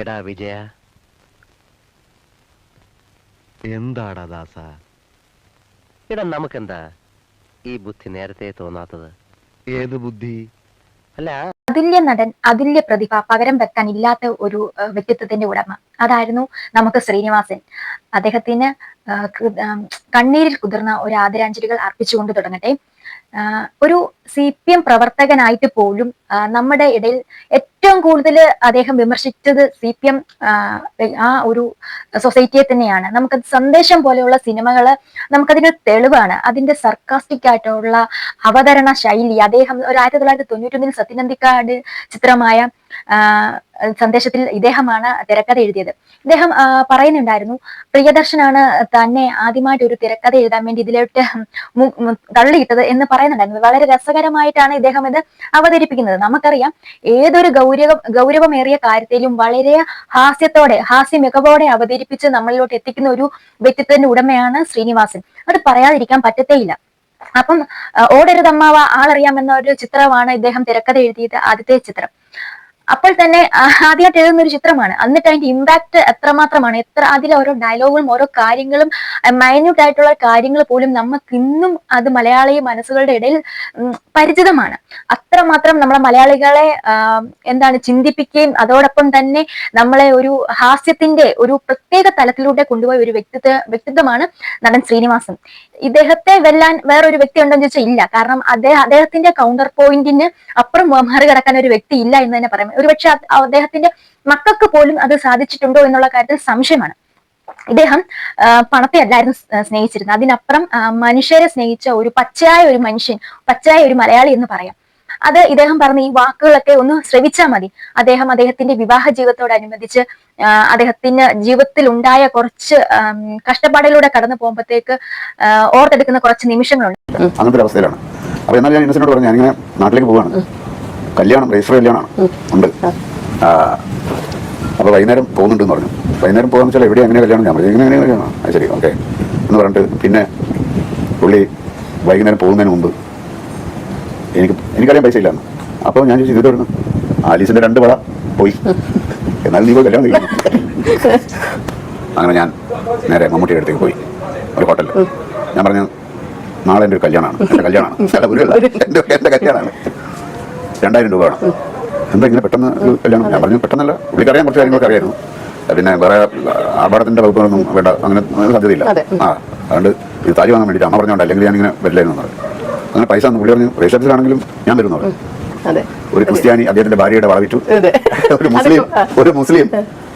എടാ വിജയ. എന്താടാ ദാസ? എടാ നമുക്കെന്താ ഈ ബുദ്ധി നേരത്തെ തോന്നാത്തത്? ഏത് ബുദ്ധി? അല്ല അതുല്യ നടൻ അതുല്യ പ്രതിഭ പകരം വെക്കാൻ ഇല്ലാത്ത ഒരു വ്യക്തിത്വത്തിന്റെ ഉടമ. അതായിരുന്നു നമുക്ക് ശ്രീനിവാസൻ. അദ്ദേഹത്തിന് കണ്ണീരിൽ കുതിർന്ന ഒരു ആദരാഞ്ജലികൾ അർപ്പിച്ചുകൊണ്ട് തുടങ്ങട്ടെ. ഒരു സി പി എം പ്രവർത്തകനായിട്ട് പോലും നമ്മുടെ ഇടയിൽ ഏറ്റവും കൂടുതൽ അദ്ദേഹം വിമർശിച്ചത് സി പി എം ആ ഒരു സൊസൈറ്റിയെ തന്നെയാണ്. നമുക്കത് സന്ദേശം പോലെയുള്ള സിനിമകൾ നമുക്കതിന് തെളിവാണ്. അതിന്റെ സർക്കാസ്റ്റിക് ആയിട്ടുള്ള അവതരണ ശൈലി അദ്ദേഹം ഒരു ആയിരത്തി തൊള്ളായിരത്തി തൊണ്ണൂറ്റൊന്നിൽ സത്യനന്ദിക്കാട് ചിത്രമായ സന്ദേശത്തിൽ ഇദ്ദേഹമാണ് തിരക്കഥ എഴുതിയത്. ഇദ്ദേഹം പറയുന്നുണ്ടായിരുന്നു പ്രിയദർശനാണ് തന്നെ ആദ്യമായിട്ട് ഒരു തിരക്കഥ എഴുതാൻ വേണ്ടി ഇതിലോട്ട് തള്ളിയിട്ടത് എന്ന് പറയുന്നുണ്ടായിരുന്നു. വളരെ രസകരമായിട്ടാണ് ഇദ്ദേഹം ഇത് അവതരിപ്പിക്കുന്നത്. നമുക്കറിയാം ഏതൊരു ഗൗരവ ഗൗരവമേറിയ കാര്യത്തിലും വളരെ ഹാസ്യത്തോടെ ഹാസ്യ മികവോടെ അവതരിപ്പിച്ച് നമ്മളിലോട്ട് എത്തിക്കുന്ന ഒരു വ്യക്തിത്വത്തിന്റെ ഉടമയാണ് ശ്രീനിവാസൻ. അത് പറയാതിരിക്കാൻ പറ്റത്തേയില്ല. അപ്പം ഓടരുതമ്മാവ ആളറിയാമെന്ന ഒരു ചിത്രമാണ് ഇദ്ദേഹം തിരക്കഥ എഴുതിയത് ആദ്യത്തെ ചിത്രം. അപ്പോൾ തന്നെ ആദ്യമായിട്ട് എഴുതുന്ന ഒരു ചിത്രമാണ്. എന്നിട്ട് അതിന്റെ ഇമ്പാക്ട് എത്രമാത്രമാണ്? എത്ര അതിലെ ഓരോ ഡയലോഗുകളും ഓരോ കാര്യങ്ങളും മൈന്യൂട്ട് ആയിട്ടുള്ള കാര്യങ്ങൾ പോലും നമുക്ക് ഇന്നും അത് മലയാളി മനസ്സുകളുടെ ഇടയിൽ പരിചിതമാണ്. അത്രമാത്രം നമ്മളെ മലയാളികളെ എന്താണ് ചിന്തിപ്പിക്കുകയും അതോടൊപ്പം തന്നെ നമ്മളെ ഒരു ഹാസ്യത്തിന്റെ ഒരു പ്രത്യേക തലത്തിലൂടെ കൊണ്ടുപോയ ഒരു വ്യക്തിത്വ വ്യക്തിത്വമാണ് നടൻ ശ്രീനിവാസൻ. ഇദ്ദേഹത്തെ വെല്ലാൻ വേറൊരു വ്യക്തി ഉണ്ടെന്ന് ചോദിച്ചാൽ ഇല്ല. കാരണം അദ്ദേഹം അദ്ദേഹത്തിന്റെ കൗണ്ടർ പോയിന്റിന് അപ്പുറം മറികടക്കാൻ ഒരു വ്യക്തി ഇല്ല എന്ന് തന്നെ പറയാം. ഒരുപക്ഷെ അദ്ദേഹത്തിന്റെ മക്കൾക്ക് പോലും അത് സാധിച്ചിട്ടുണ്ടോ എന്നുള്ള കാര്യത്തിൽ സംശയമാണ്. ഇദ്ദേഹം പണത്തെ അല്ലായിരുന്നു സ്നേഹിച്ചിരുന്നത്. അതിനപ്പുറം മനുഷ്യരെ സ്നേഹിച്ച ഒരു പച്ചയായ ഒരു മനുഷ്യൻ പച്ചയായ ഒരു മലയാളി എന്ന് പറയാം. അത് ഇദ്ദേഹം പറഞ്ഞ ഈ വാക്കുകളൊക്കെ ഒന്ന് ശ്രവിച്ചാൽ മതി. അദ്ദേഹം അദ്ദേഹത്തിന്റെ വിവാഹ ജീവിതത്തോടനുബന്ധിച്ച് അദ്ദേഹത്തിന് ജീവിതത്തിൽ ഉണ്ടായ കുറച്ച് കഷ്ടപ്പാടിലൂടെ കടന്നു പോകുമ്പോഴത്തേക്ക് ഓർത്തെടുക്കുന്ന കുറച്ച് നിമിഷങ്ങളുണ്ട്. അങ്ങനത്തെ അവസ്ഥയിലാണ്. എന്നാൽ ഞാൻ പറഞ്ഞു ഞാനിങ്ങനെ നാട്ടിലേക്ക് പോവാണ് കല്യാണം രജിസ്റ്റർ കല്യാണമാണ് ഉണ്ട്. അപ്പോൾ വൈകുന്നേരം പോകുന്നുണ്ടെന്ന് പറഞ്ഞു. വൈകുന്നേരം പോകാന്ന് വെച്ചാൽ എവിടെ എങ്ങനെ കല്യാണം? ഞാൻ പറഞ്ഞു എങ്ങനെ കല്യാണം. അത് ശരി ഓക്കെ എന്ന് പറഞ്ഞിട്ട് പിന്നെ പുള്ളി വൈകുന്നേരം പോകുന്നതിന് മുമ്പ് എനിക്ക് എനിക്കറിയാൻ പൈസ ഇല്ലാന്ന്. അപ്പോൾ ഞാൻ ചോദിച്ചു ഇത് വരുന്നു ആലീസിന്റെ രണ്ട് വള പോയി. എന്നാലും നീ പോയി കല്യാണം കഴിക്കണം അങ്ങനെ ഞാൻ നേരെ മമ്മൂട്ടിയുടെ അടുത്തേക്ക് പോയി. ഒരു ഹോട്ടലിൽ ഞാൻ പറഞ്ഞു നാളെ എന്റെ ഒരു കല്യാണമാണ് എന്റെ കല്യാണമാണ് എന്റെ കല്യാണമാണ് രണ്ടായിരം രൂപ വേണം. എന്താ ഇങ്ങനെ പെട്ടെന്ന് കല്യാണം? ഞാൻ പറഞ്ഞു പെട്ടെന്നല്ല. പുള്ളിക്കറിയാൻ കുറച്ച് കാര്യങ്ങളൊക്കെ അറിയായിരുന്നു. പിന്നെ വേറെ ആഭാടത്തിന്റെ വകുപ്പുകളൊന്നും വേണ്ട അങ്ങനെ സാധ്യതയില്ല. ആ അതുകൊണ്ട് ഇത് താരി വാങ്ങാൻ വേണ്ടിയിട്ട് അമ്മ പറഞ്ഞോണ്ട് അല്ലെങ്കിൽ ഞാനിങ്ങനെ വരില്ലായിരുന്നു എന്ന് പറഞ്ഞു. അങ്ങനെ പൈസ ഒന്ന് പുള്ളി പറഞ്ഞു ആണെങ്കിലും ഞാൻ വരുന്നു ഒരു ക്രിസ്ത്യാനി അദ്ദേഹത്തിന്റെ ഭാര്യയുടെ വളവിച്ചു. ഒരു മുസ്ലിം ഒരു മുസ്ലിം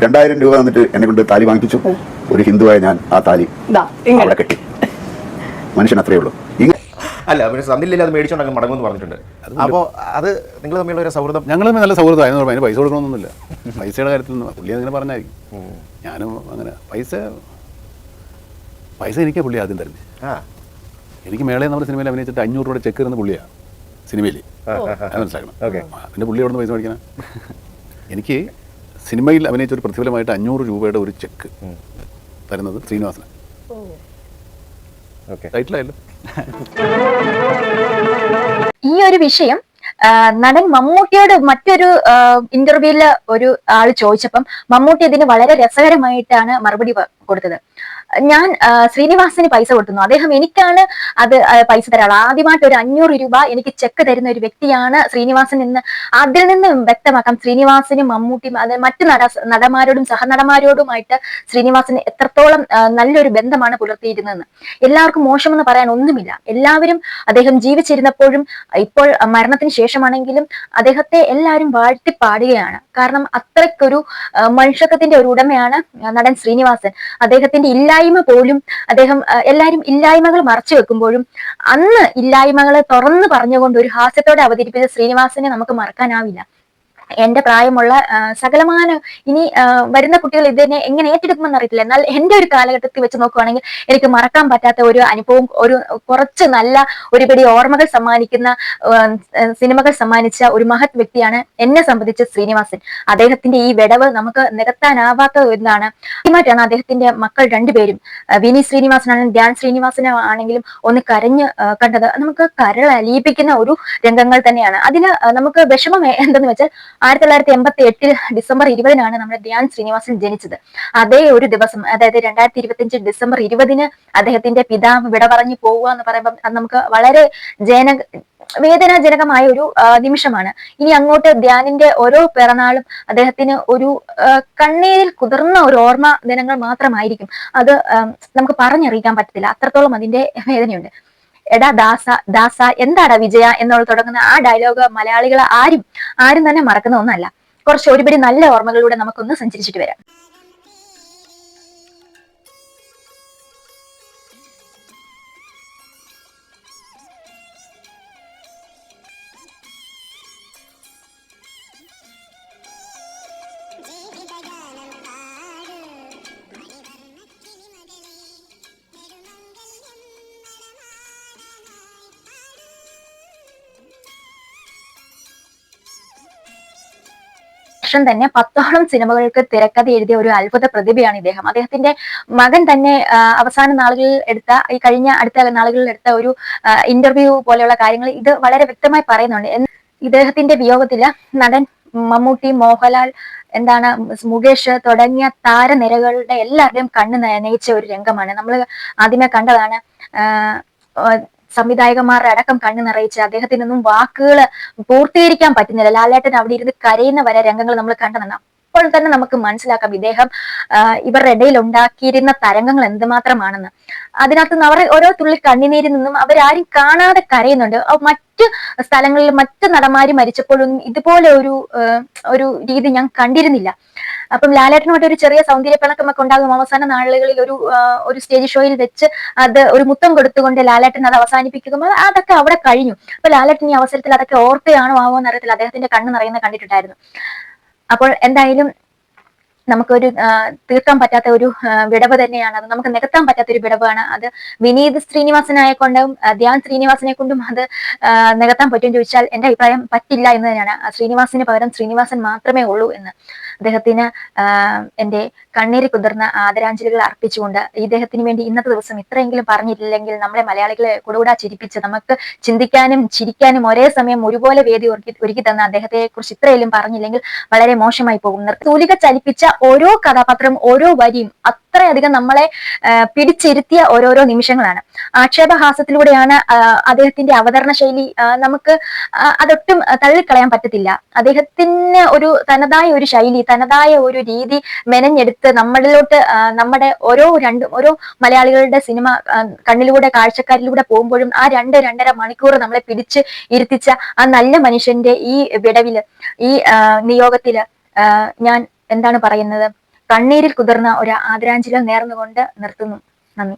രണ്ടായിരം രൂപ വന്നിട്ട് എന്നെ കൊണ്ട് താലി വാങ്ങിപ്പിച്ചു. ഒരു ഹിന്ദുവായ ഞാൻ ആ താലി. അവിടെ കെട്ടി. മനുഷ്യൻ അത്രയേ ഉള്ളൂ. അല്ല പിന്നെ സന്ധില്ല അത് മേടിച്ചോണ്ടങ്ങ് മടങ്ങുമെന്ന് പറഞ്ഞിട്ടുണ്ട്. അപ്പോൾ അത് നിങ്ങൾ തമ്മിലുള്ള ഒരു സൗഹൃദം ഞങ്ങൾ തമ്മിൽ നല്ല സൗഹൃദമായിരുന്നു അതിന് പൈസ കൊടുക്കണമെന്നൊന്നുമില്ല. പൈസയുടെ കാര്യത്തിൽ നിന്ന് പുള്ളി അങ്ങനെ പറഞ്ഞായിരിക്കും. ഞാനും അങ്ങനെ. പൈസ പൈസ എനിക്കാ പുള്ളി ആദ്യം തരുന്നത് ആ. എനിക്ക് മേളെ നമ്മുടെ സിനിമയിൽ അഭിനയിച്ചിട്ട് അഞ്ഞൂറ് രൂപയുടെ ചെക്ക് തരുന്ന പുള്ളിയാണ് സിനിമയിൽ. അത് മനസ്സിലാക്കണം. പിന്നെ പുള്ളി എവിടെ നിന്ന് പൈസ മേടിക്കണം? എനിക്ക് സിനിമയിൽ അഭിനയിച്ച ഒരു പ്രതിഫലമായിട്ട് അഞ്ഞൂറ് രൂപയുടെ ഒരു ചെക്ക് തരുന്നത് ശ്രീനിവാസനാണ് ടൈറ്റിലായല്ലോ ഈ ഒരു വിഷയം നടൻ മമ്മൂട്ടിയോട് മറ്റൊരു ഇന്റർവ്യൂവിൽ ഒരു ആൾ ചോദിച്ചപ്പം മമ്മൂട്ടി ഇതിന് വളരെ രസകരമായിട്ടാണ് മറുപടി കൊടുത്തത്. ഞാൻ ശ്രീനിവാസന് പൈസ കൊടുത്തുന്നു അദ്ദേഹം എനിക്കാണ് അത് പൈസ തരാറ് ആദ്യമായിട്ട് ഒരു അഞ്ഞൂറ് രൂപ എനിക്ക് ചെക്ക് തരുന്ന ഒരു വ്യക്തിയാണ് ശ്രീനിവാസൻ എന്ന് അതിൽ നിന്ന് വ്യക്തമാക്കാം. ശ്രീനിവാസനും മമ്മൂട്ടിയും അത് മറ്റു നട നടന്മാരോടും സഹനടന്മാരോടുമായിട്ട് ശ്രീനിവാസൻ എത്രത്തോളം നല്ലൊരു ബന്ധമാണ് പുലർത്തിയിരുന്നതെന്ന് എല്ലാവർക്കും മോശമെന്ന് പറയാൻ ഒന്നുമില്ല. എല്ലാവരും അദ്ദേഹം ജീവിച്ചിരുന്നപ്പോഴും ഇപ്പോൾ മരണത്തിന് ശേഷമാണെങ്കിലും അദ്ദേഹത്തെ എല്ലാവരും വാഴ്ത്തി പാടുകയാണ് കാരണം അത്രയ്ക്കൊരു മനുഷ്യത്വത്തിന്റെ ഒരു ഉടമയാണ് നടൻ ശ്രീനിവാസൻ. അദ്ദേഹത്തിന്റെ ഇല്ലായ്മ പോലും അദ്ദേഹം എല്ലാവരും ഇല്ലായ്മകൾ മറച്ചു വെക്കുമ്പോഴും അന്ന് ഇല്ലായ്മകളെ തുറന്നു പറഞ്ഞുകൊണ്ട് ഒരു ഹാസ്യത്തോടെ അവതരിപ്പിച്ച ശ്രീനിവാസനെ നമുക്ക് മറക്കാനാവില്ല. എന്റെ പ്രായമുള്ള സകലമാന ഇനി വരുന്ന കുട്ടികൾ ഇതിനെ എങ്ങനെ ഏറ്റെടുക്കുമെന്ന് അറിയത്തില്ല. എന്നാൽ എന്റെ ഒരു കാലഘട്ടത്തിൽ വെച്ച് നോക്കുവാണെങ്കിൽ എനിക്ക് മറക്കാൻ പറ്റാത്ത ഒരു അനുഭവം ഒരു കുറച്ച് നല്ല ഒരുപടി ഓർമ്മകൾ സമ്മാനിക്കുന്ന സിനിമകൾ സമ്മാനിച്ച ഒരു മഹത് വ്യക്തിയാണ് എന്നെ സംബന്ധിച്ച് ശ്രീനിവാസൻ. അദ്ദേഹത്തിന്റെ ഈ വിടവ് നമുക്ക് നികത്താനാവാത്ത ഒന്നാണ്. ആദ്യമായിട്ടാണ് അദ്ദേഹത്തിന്റെ മക്കൾ രണ്ടുപേരും വിനി ശ്രീനിവാസനാണെങ്കിലും ധ്യാൻ ശ്രീനിവാസനും ആണെങ്കിലും ഒന്ന് കരഞ്ഞ് കണ്ടത്. നമുക്ക് കരൾ അലിയിപ്പിക്കുന്ന ഒരു രംഗങ്ങൾ തന്നെയാണ്. അതിന് നമുക്ക് വിഷമം എന്തെന്ന് വെച്ചാൽ ആയിരത്തി തൊള്ളായിരത്തി എൺപത്തി എട്ടിൽ ഡിസംബർ ഇരുപതിനാണ് നമ്മുടെ ധ്യാൻ ശ്രീനിവാസൻ ജനിച്ചത്. അതേ ഒരു ദിവസം അതായത് രണ്ടായിരത്തി ഇരുപത്തിയഞ്ച് ഡിസംബർ ഇരുപതിന് അദ്ദേഹത്തിന്റെ പിതാവ് വിട പറഞ്ഞു പോവുക എന്ന് പറയുമ്പോൾ അത് നമുക്ക് വളരെ ജന വേദനാജനകമായ ഒരു നിമിഷമാണ്. ഇനി അങ്ങോട്ട് ധ്യാനിന്റെ ഓരോ പിറന്നാളും അദ്ദേഹത്തിന് ഒരു കണ്ണീരിൽ കുതിർന്ന ഒരു ഓർമ്മ ദിനങ്ങൾ മാത്രമായിരിക്കും. അത് നമുക്ക് പറഞ്ഞറിയിക്കാൻ പറ്റത്തില്ല. അത്രത്തോളം അതിന്റെ വേദനയുണ്ട്. എടാ ദാസ ദാസ എന്താടാ വിജയ എന്നുള്ള തുടങ്ങുന്ന ആ ഡയലോഗ് മലയാളികൾ ആരും ആരും തന്നെ മറക്കുന്ന ഒന്നല്ല. കുറച്ച് ഒരുപടി നല്ല ഓർമ്മകളിലൂടെ നമുക്കൊന്ന് സഞ്ചരിച്ചിട്ട് വരാം. വർഷം തന്നെ പത്തോളം സിനിമകൾക്ക് തിരക്കഥ എഴുതിയ ഒരു അത്ഭുത പ്രതിഭയാണ് ഇദ്ദേഹം. അദ്ദേഹത്തിന്റെ മകൻ തന്നെ അവസാന നാളുകളിൽ എടുത്ത ഈ കഴിഞ്ഞ അടുത്ത നാളുകളിൽ എടുത്ത ഒരു ഇന്റർവ്യൂ പോലെയുള്ള കാര്യങ്ങൾ ഇത് വളരെ വ്യക്തമായി പറയുന്നുണ്ട്. ഇദ്ദേഹത്തിന്റെ വിയോഗത്തിൽ നടൻ മമ്മൂട്ടി മോഹൻലാൽ എന്താണ് മുകേഷ് തുടങ്ങിയ താരനിരകളുടെ എല്ലാവരുടെയും കണ്ണ് നനയിച്ച ഒരു രംഗമാണ്. നമ്മൾ ആദ്യമേ കണ്ടതാണ് സംവിധായകന്മാരുടെ അടക്കം കണ്ണു നിറയിച്ച് അദ്ദേഹത്തിനൊന്നും വാക്കുകൾ പൂർത്തീകരിക്കാൻ പറ്റുന്നില്ല. ലാലേട്ടൻ അവിടെ ഇരുന്ന് കരയുന്ന വരെ രംഗങ്ങൾ നമ്മൾ കണ്ടതാണ് അപ്പോൾ തന്നെ നമുക്ക് മനസ്സിലാക്കാം ഇദ്ദേഹം ഇവരുടെ ഇടയിൽ ഉണ്ടാക്കിയിരുന്ന തരംഗങ്ങൾ എന്തുമാത്രമാണെന്ന്. അതിനകത്ത് നിന്ന് അവർ ഓരോ തുള്ളി കണ്ണിനീരിൽ നിന്നും അവരാരും കാണാതെ കരയുന്നുണ്ട്. മറ്റു സ്ഥലങ്ങളിൽ മറ്റു നടന്മാര് മരിച്ചപ്പോഴൊന്നും ഇതുപോലെ ഒരു ഒരു രീതി ഞാൻ കണ്ടിരുന്നില്ല. അപ്പം ലാലേട്ടനുമായിട്ട് ഒരു ചെറിയ സൗന്ദര്യപ്പിണക്കമൊക്കെ ഉണ്ടാകും. അവസാന നാളുകളിൽ ഒരു ഒരു സ്റ്റേജ് ഷോയിൽ വെച്ച് അത് ഒരു മുത്തം കൊടുത്തുകൊണ്ട് ലാലേട്ടൻ അത് അവസാനിപ്പിക്കുമ്പോൾ അതൊക്കെ അവിടെ കഴിഞ്ഞു. അപ്പൊ ലാലേട്ടൻ ഈ അവസരത്തിൽ അതൊക്കെ ഓർക്കുകയാണോ ആവോ എന്നറിയത്തിൽ അദ്ദേഹത്തിന്റെ കണ്ണ് നിറയുന്ന കണ്ടിട്ടുണ്ടായിരുന്നു. അപ്പോൾ എന്തായാലും നമുക്കൊരു തീർക്കാൻ പറ്റാത്ത ഒരു വിടവ് തന്നെയാണ്. അത് നമുക്ക് നികത്താൻ പറ്റാത്ത ഒരു വിടവാണ്. അത് വിനീത് ശ്രീനിവാസനായ കൊണ്ടും ധ്യാൻ ശ്രീനിവാസനെ കൊണ്ടും അത് നികത്താൻ പറ്റുമെന്ന് ചോദിച്ചാൽ എന്റെ അഭിപ്രായം പറ്റില്ല എന്ന് തന്നെയാണ്. ശ്രീനിവാസിന് പകരം ശ്രീനിവാസൻ മാത്രമേ ഉള്ളൂ എന്ന്. അദ്ദേഹത്തിന് എന്റെ കണ്ണീര് കുതിർന്ന ആദരാഞ്ജലികൾ അർപ്പിച്ചുകൊണ്ട് ഇദ്ദേഹത്തിന് വേണ്ടി ഇന്നത്തെ ദിവസം ഇത്രയെങ്കിലും പറഞ്ഞിട്ടില്ലെങ്കിൽ നമ്മളെ മലയാളികളെ കൂടുകൂടാ ചിരിപ്പിച്ച് നമുക്ക് ചിന്തിക്കാനും ചിരിക്കാനും ഒരേ സമയം ഒരുപോലെ വേദി ഒരുക്കി ഒരുക്കി തന്ന അദ്ദേഹത്തെ കുറിച്ച് ഇത്രയെങ്കിലും പറഞ്ഞില്ലെങ്കിൽ വളരെ മോശമായി പോകും. തൂലിക ചലിപ്പിച്ച ഓരോ കഥാപാത്രവും ഓരോ വരിയും അത്രയധികം നമ്മളെ പിടിച്ചിരുത്തിയ ഓരോരോ നിമിഷങ്ങളാണ്. ആക്ഷേപഹാസത്തിലൂടെയാണ് അദ്ദേഹത്തിന്റെ അവതരണ ശൈലി നമുക്ക് അതൊട്ടും തള്ളിക്കളയാൻ പറ്റത്തില്ല. അദ്ദേഹത്തിന് ഒരു തനതായ ഒരു ശൈലി തനതായ ഒരു രീതി മെനഞ്ഞെടുത്ത് നമ്മളിലോട്ട് നമ്മുടെ ഓരോ രണ്ട് ഓരോ മലയാളികളുടെ സിനിമ കണ്ണിലൂടെ കാഴ്ചക്കാരിലൂടെ പോകുമ്പോഴും ആ രണ്ട് രണ്ടര മണിക്കൂർ നമ്മളെ പിടിച്ച് ഇരുത്തിച്ച ആ നല്ല മനുഷ്യന്റെ ഈ വിടവിൽ ഈ നിയോഗത്തിൽ ഞാൻ എന്താണ് പറയുന്നത്? കണ്ണീരിൽ കുതിർന്ന ഒരു ആദരാഞ്ജലി നേർന്നുകൊണ്ട് നിർത്തുന്നു. നന്ദി.